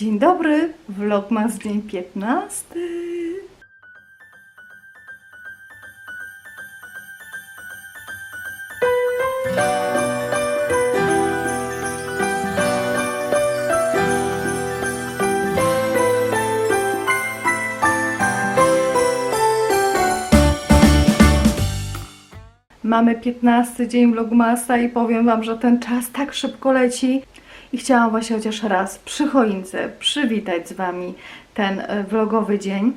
Dzień dobry, vlogmas dzień 15. Mamy 15 dzień vlogmasa i powiem Wam, że ten czas tak szybko leci. I chciałam właśnie chociaż raz przy choince przywitać z Wami ten e, vlogowy dzień.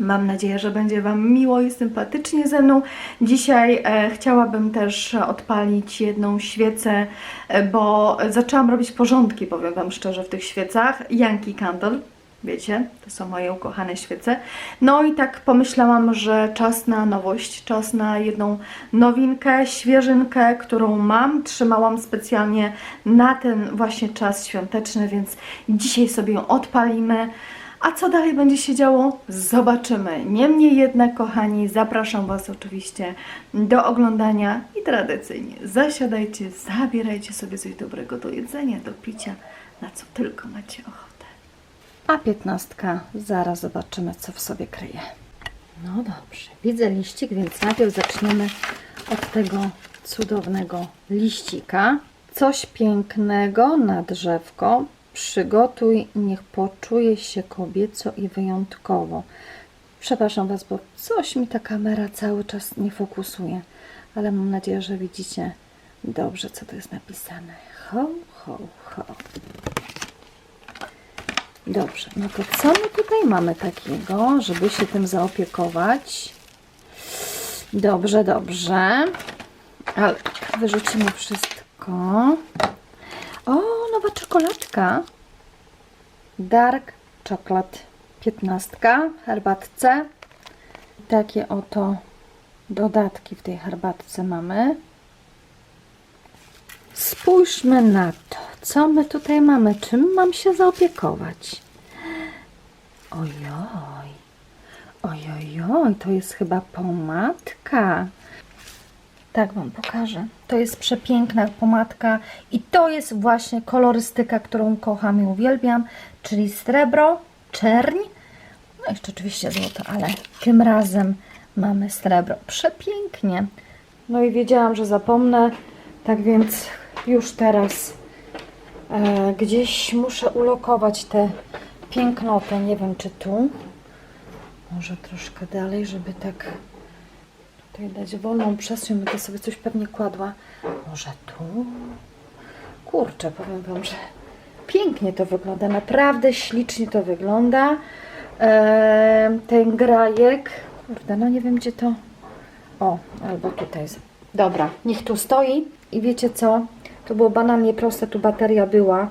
Mam nadzieję, że będzie Wam miło i sympatycznie ze mną. Dzisiaj e, chciałabym też odpalić jedną świecę, e, bo zaczęłam robić porządki, powiem Wam szczerze, w tych świecach. Yankee Candle, wiecie, to są moje ukochane świece. No i tak pomyślałam, że czas na nowość, czas na jedną nowinkę, świeżynkę, którą mam. Trzymałam specjalnie na ten właśnie czas świąteczny, więc dzisiaj sobie ją odpalimy. A co dalej będzie się działo? Zobaczymy. Niemniej jednak, kochani, zapraszam Was oczywiście do oglądania i tradycyjnie zasiadajcie, zabierajcie sobie coś dobrego do jedzenia, do picia, na co tylko macie ochotę. A piętnastka, zaraz zobaczymy, co w sobie kryje. No dobrze, widzę liścik, więc najpierw zaczniemy od tego cudownego liścika. Coś pięknego na drzewko. Przygotuj, niech poczuje się kobieco i wyjątkowo. Przepraszam Was, bo coś mi ta kamera cały czas nie fokusuje, ale mam nadzieję, że widzicie dobrze, co to jest napisane. Ho, ho, ho. Dobrze, no to co my tutaj mamy takiego, żeby się tym zaopiekować? Dobrze, dobrze. Ale wyrzucimy wszystko. O, nowa czekoladka. Dark Chocolate 15 w herbatce. Takie oto dodatki w tej herbatce mamy. Spójrzmy na to, co my tutaj mamy, czym mam się zaopiekować. Ojoj, ojojoj, to jest chyba pomadka. Tak Wam pokażę. To jest przepiękna pomadka i to jest właśnie kolorystyka, którą kocham i uwielbiam, czyli srebro, czerń, no jeszcze oczywiście złoto, ale tym razem mamy srebro. Przepięknie. No i wiedziałam, że zapomnę, tak więc już teraz e, gdzieś muszę ulokować te pięknoty. Nie wiem, czy tu. Może troszkę dalej, żeby tak tutaj dać wolną przestrzeń. Będę sobie coś pewnie kładła. Może tu? Kurczę, powiem Wam, że pięknie to wygląda. Naprawdę ślicznie to wygląda. E, ten grajek. Kurde, no nie wiem, gdzie to... O, albo tutaj. Dobra, niech tu stoi. I wiecie co? To było banalnie proste, tu bateria była.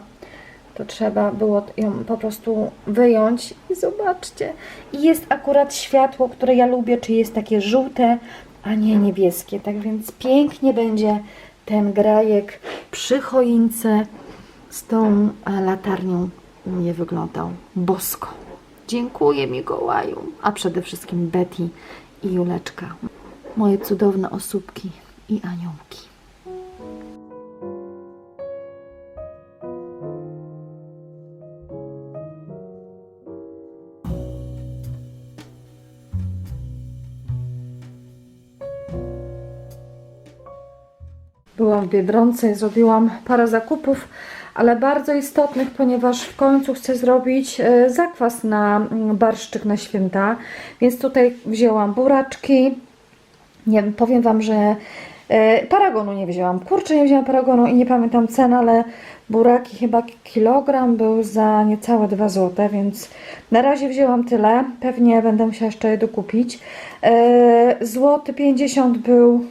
To trzeba było ją po prostu wyjąć. I zobaczcie. I jest akurat światło, które ja lubię, czy jest takie żółte, a nie niebieskie. Tak więc pięknie będzie ten grajek przy choince z tą latarnią u mnie wyglądał. Bosko. Dziękuję Mikołaju. A przede wszystkim Betty i Juleczka. Moje cudowne osóbki i aniołki. Byłam w Biedronce i zrobiłam parę zakupów, ale bardzo istotnych, ponieważ w końcu chcę zrobić e, zakwas na mm, barszczyk na święta. Więc tutaj wzięłam buraczki. Nie wiem, powiem Wam, że e, paragonu nie wzięłam. Kurczę, nie wzięłam paragonu i nie pamiętam cen, ale buraki chyba kilogram był za niecałe 2 zł, więc na razie wzięłam tyle. Pewnie będę musiała jeszcze je dokupić. E, Złoty 50 był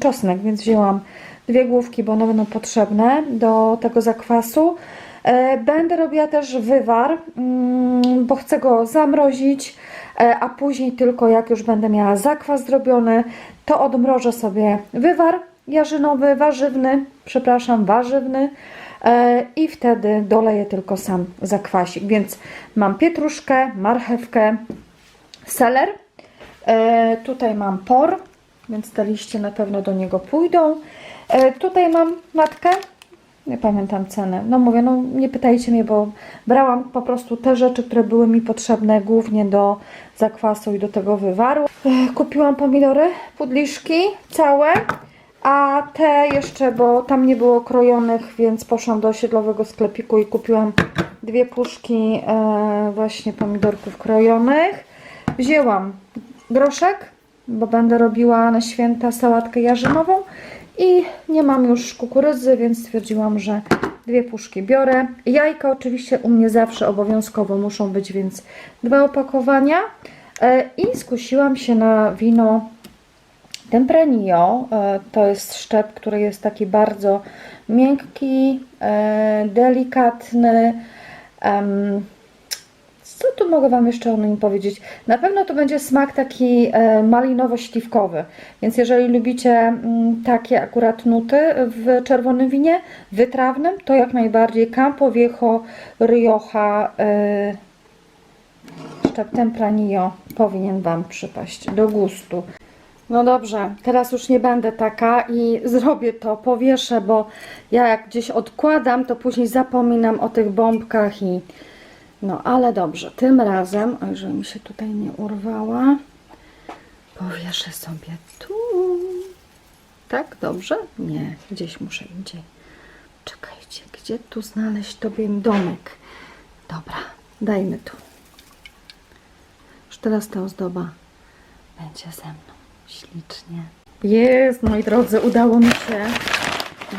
czosnek, więc wzięłam dwie główki, bo one będą potrzebne do tego zakwasu. E, Będę robiła też wywar, mm, bo chcę go zamrozić, e, a później tylko jak już będę miała zakwas zrobiony, to odmrożę sobie wywar jarzynowy, warzywny, przepraszam, warzywny e, i wtedy doleję tylko sam zakwasik. Więc mam pietruszkę, marchewkę, seler, tutaj mam por, więc te liście na pewno do niego pójdą. E, tutaj mam matkę Nie pamiętam ceny. No mówię, no nie pytajcie mnie, bo brałam po prostu te rzeczy, które były mi potrzebne głównie do zakwasu i do tego wywaru. E, Kupiłam pomidory, pudliszki całe, a te jeszcze, bo tam nie było krojonych, więc poszłam do osiedlowego sklepiku i kupiłam dwie puszki e, właśnie pomidorków krojonych. Wzięłam groszek, bo będę robiła na święta sałatkę jarzynową i nie mam już kukurydzy, więc stwierdziłam, że dwie puszki biorę. Jajka oczywiście u mnie zawsze obowiązkowo muszą być, więc dwa opakowania. E, I skusiłam się na wino Tempranillo. E, To jest szczep, który jest taki bardzo miękki, e, delikatny. Co tu mogę Wam jeszcze o nim powiedzieć? Na pewno to będzie smak taki e, malinowo-śliwkowy, więc jeżeli lubicie mm, takie akurat nuty w czerwonym winie, wytrawnym, to jak najbardziej Campo Viejo Rioja e, szczep Tempranillo powinien Wam przypaść do gustu. No dobrze, teraz już nie będę taka i zrobię to, powieszę, bo ja jak gdzieś odkładam, to później zapominam o tych bombkach i no ale dobrze, tym razem, oj, żeby mi się tutaj nie urwała, powieszę sobie tu. Tak, dobrze? Nie, gdzieś muszę indziej. Czekajcie, gdzie tu znaleźć tobie domek? Dobra, dajmy tu. Już teraz ta ozdoba będzie ze mną. Ślicznie. Jest, moi drodzy, udało mi się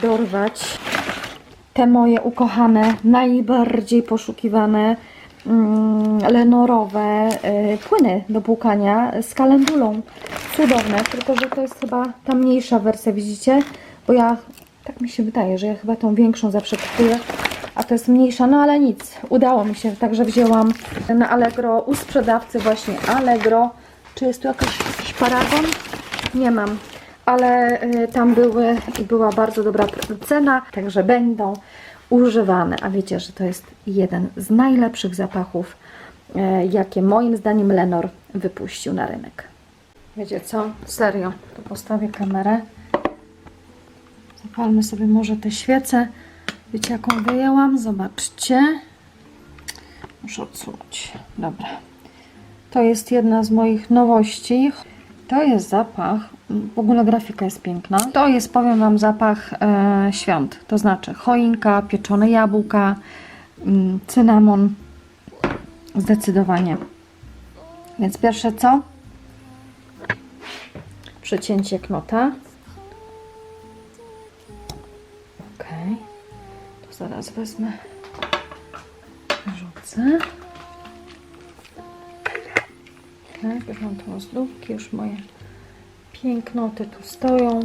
dorwać te moje ukochane, najbardziej poszukiwane mm, lenorowe y, płyny do płukania z kalendulą. Cudowne, tylko że to jest chyba ta mniejsza wersja, widzicie? Bo ja, tak mi się wydaje, że ja chyba tą większą zawsze kupuję, a to jest mniejsza, no ale nic, udało mi się, także wzięłam na Allegro u sprzedawcy właśnie Allegro. Czy jest tu jakaś, jakiś paragon? Nie mam, ale y, tam były i była bardzo dobra cena, także będą używane. A wiecie, że to jest jeden z najlepszych zapachów, e, jakie moim zdaniem Lenor wypuścił na rynek. Wiecie co? Serio, tu postawię kamerę. Zapalmy sobie może te świece. Wiecie jaką wyjęłam? Zobaczcie. Muszę odsunąć. Dobra. To jest jedna z moich nowości. To jest zapach, w ogóle grafika jest piękna. To jest, powiem Wam, zapach e, świąt. To znaczy choinka, pieczone jabłka, mm, cynamon. Zdecydowanie. Więc pierwsze co? Przecięcie knota. Ok. To zaraz wezmę. Rzucę. Tak, już mam ozdóbki, już moje pięknoty tu stoją.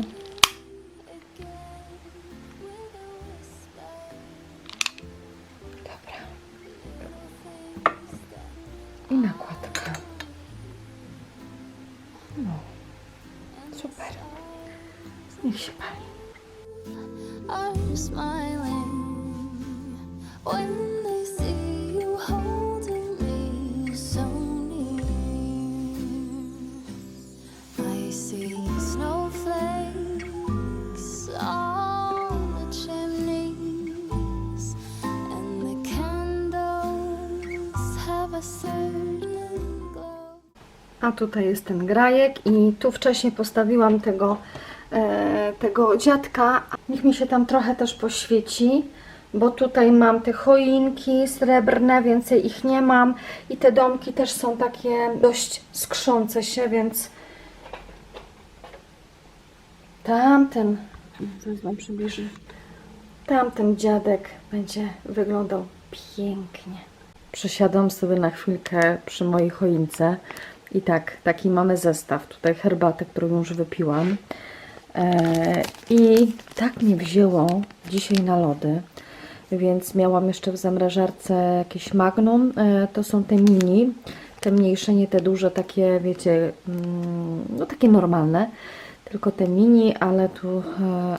A tutaj jest ten grajek i tu wcześniej postawiłam tego, e, tego dziadka. Niech mi się tam trochę też poświeci, bo tutaj mam te choinki srebrne, więcej ich nie mam i te domki też są takie dość skrzące się, więc tamten, zaraz Wam przybliżę, tamten dziadek będzie wyglądał pięknie. Przysiadam sobie na chwilkę przy mojej choince i tak, taki mamy zestaw. Tutaj herbatę, którą już wypiłam. E, I tak mnie wzięło dzisiaj na lody, więc miałam jeszcze w zamrażarce jakieś magnum. E, to są te mini, te mniejsze, nie te duże, takie wiecie, mm, no takie normalne, tylko te mini, ale tu e,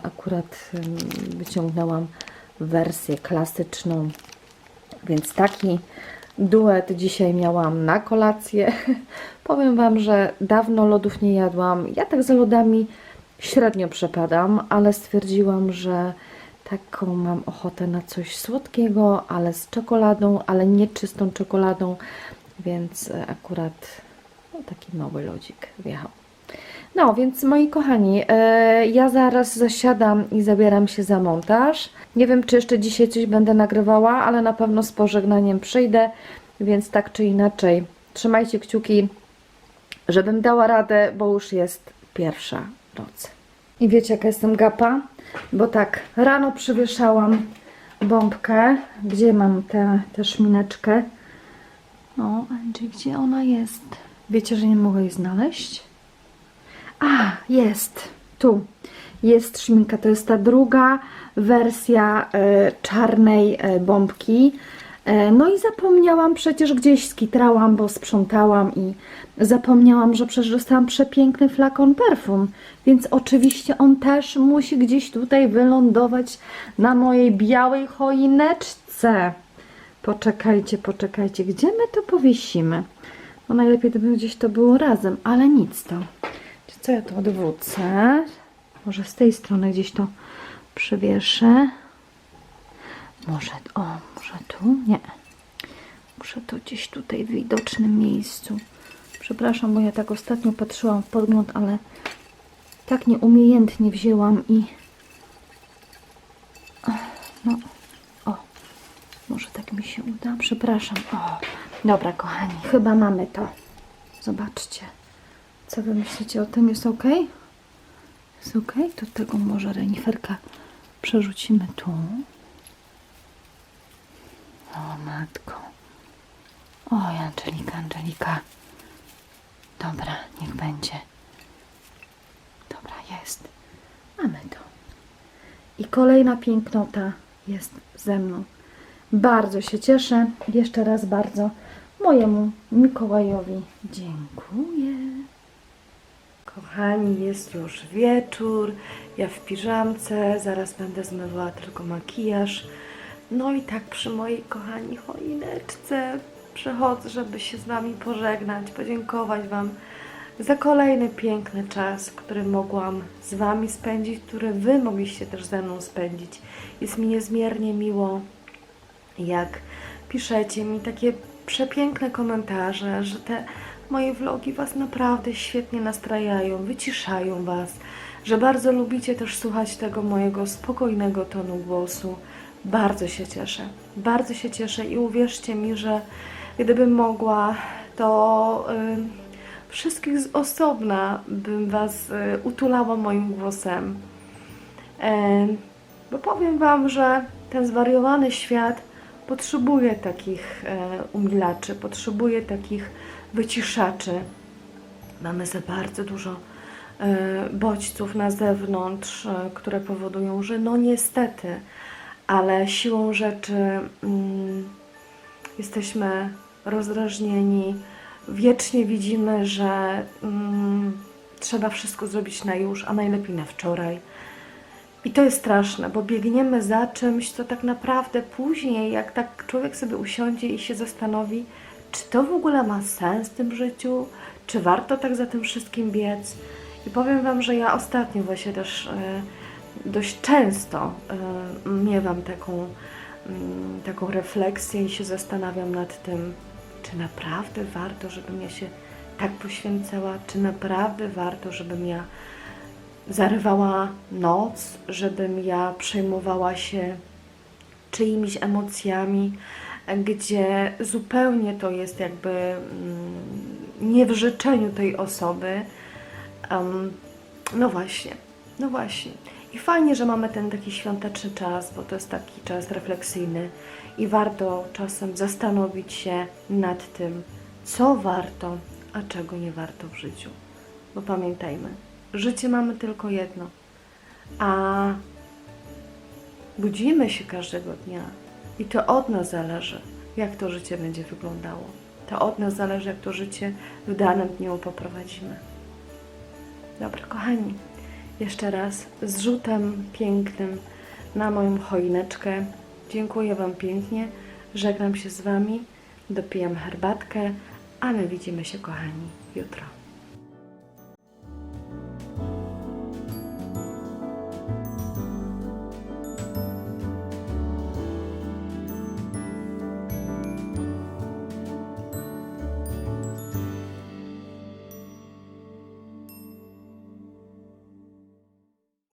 akurat wyciągnęłam wersję klasyczną, więc taki duet dzisiaj miałam na kolację. Powiem Wam, że dawno lodów nie jadłam. Ja tak za lodami średnio przepadam, ale stwierdziłam, że taką mam ochotę na coś słodkiego, ale z czekoladą, ale nie czystą czekoladą, więc akurat no, taki mały lodzik wjechał. No, więc moi kochani, e, ja zaraz zasiadam i zabieram się za montaż. Nie wiem, czy jeszcze dzisiaj coś będę nagrywała, ale na pewno z pożegnaniem przyjdę, więc tak czy inaczej, trzymajcie kciuki, żebym dała radę, bo już jest pierwsza noc. I wiecie, jaka jestem gapa? Bo tak, rano przywieszałam bombkę. Gdzie mam tę tę szmineczkę? No, Angie, gdzie ona jest? Wiecie, że nie mogę jej znaleźć? A, jest. Tu. Jest szminka. To jest ta druga wersja e, czarnej e, bombki. E, no i zapomniałam przecież gdzieś skitrałam, bo sprzątałam i zapomniałam, że przecież dostałam przepiękny flakon perfum. Więc oczywiście on też musi gdzieś tutaj wylądować na mojej białej choineczce. Poczekajcie, poczekajcie. Gdzie my to powiesimy? No najlepiej gdyby gdzieś to było razem, ale nic to. Co ja to odwrócę? Może z tej strony gdzieś to przywieszę. Może, o, może tu? Nie. Muszę to gdzieś tutaj w widocznym miejscu. Przepraszam, bo ja tak ostatnio patrzyłam w podgląd, ale tak nieumiejętnie wzięłam i... No, o, może tak mi się uda. Przepraszam. O, dobra, kochani, chyba mamy to. Zobaczcie. Co wy myślicie o tym? Jest ok? Jest ok? To tego może reniferka przerzucimy tu. O matko. Oj, Angelika, Angelika. Dobra, niech będzie. Dobra, jest. Mamy to. I kolejna pięknota jest ze mną. Bardzo się cieszę. Jeszcze raz bardzo mojemu Mikołajowi dziękuję. Kochani, jest już wieczór. Ja w piżamce, zaraz będę zmywała tylko makijaż. No i tak przy mojej kochani choineczce przychodzę, żeby się z Wami pożegnać, podziękować Wam za kolejny piękny czas, który mogłam z Wami spędzić, który Wy mogliście też ze mną spędzić. Jest mi niezmiernie miło, jak piszecie mi takie przepiękne komentarze, że te moje vlogi Was naprawdę świetnie nastrajają, wyciszają Was, że bardzo lubicie też słuchać tego mojego spokojnego tonu głosu. Bardzo się cieszę, bardzo się cieszę i uwierzcie mi, że gdybym mogła, to y, wszystkich z osobna bym Was y, utulała moim głosem. E, bo powiem Wam, że ten zwariowany świat potrzebuje takich e, umilaczy, potrzebuje takich wyciszaczy. Mamy za bardzo dużo e, bodźców na zewnątrz, e, które powodują, że no niestety, ale siłą rzeczy mm, jesteśmy rozdrażnieni. Wiecznie widzimy, że mm, trzeba wszystko zrobić na już, a najlepiej na wczoraj. I to jest straszne, bo biegniemy za czymś, co tak naprawdę później, jak tak człowiek sobie usiądzie i się zastanowi, czy to w ogóle ma sens w tym życiu, czy warto tak za tym wszystkim biec. I powiem Wam, że ja ostatnio właśnie też e, dość często e, miewam taką, mm, taką refleksję i się zastanawiam nad tym, czy naprawdę warto, żebym ja się tak poświęcała, czy naprawdę warto, żebym ja zarywała noc, żebym ja przejmowała się czyimiś emocjami, gdzie zupełnie to jest jakby mm, nie w życzeniu tej osoby. No właśnie, no właśnie. I fajnie, że mamy ten taki świąteczny czas, bo to jest taki czas refleksyjny i warto czasem zastanowić się nad tym, co warto, a czego nie warto w życiu. Bo pamiętajmy, życie mamy tylko jedno, a budzimy się każdego dnia i to od nas zależy, jak to życie będzie wyglądało. To od nas zależy, jak to życie w danym dniu poprowadzimy. Dobra, kochani, jeszcze raz z rzutem pięknym na moją choineczkę. Dziękuję Wam pięknie. Żegnam się z Wami. Dopijam herbatkę, a my widzimy się, kochani, jutro.